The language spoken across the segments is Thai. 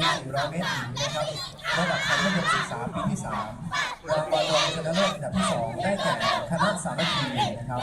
วิ่งผลัด4คูณ400เมตรหญิงนะครับระดับชั้นมัธยมศึกษาปีที่3รางวัลรองชนะเลิศอันดับที่ 2 ได้แก่คณะสามัคคีนะครับ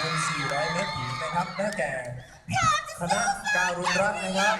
เป็น 400 เมตรหญิงนะครับได้แก่คณะการุณรัตน์นะครับ